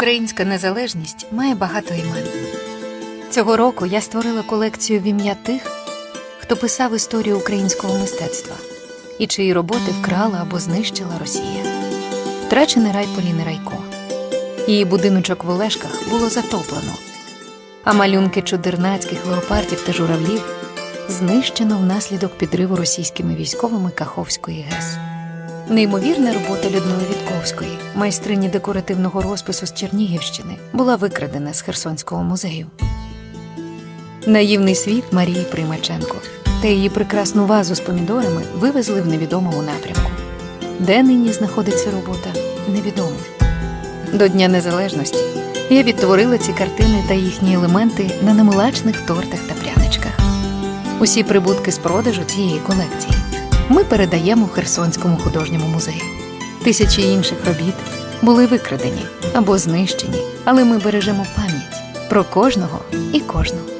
Українська незалежність має багато імен. Цього року я створила колекцію в ім'я тих, хто писав історію українського мистецтва і чиї роботи вкрала або знищила Росія. Втрачений рай Поліни Райко. Її будиночок в Олешках було затоплено, а малюнки чудернацьких леопардів та журавлів знищено внаслідок підриву російськими військовими Каховської ГЕС. Неймовірна робота Людмили Вітковської, майстрині декоративного розпису з Чернігівщини, була викрадена з Херсонського музею. Наївний світ Марії Примаченко та її прекрасну вазу з помідорами вивезли в невідомому напрямку. Де нині знаходиться робота, невідомо. До Дня Незалежності я відтворила ці картини та їхні елементи на немилачних тортах та пряничках. Усі прибутки з продажу цієї колекції ми передаємо Херсонському художньому музею. Тисячі інших робіт були викрадені або знищені, але ми бережемо пам'ять про кожного і кожну.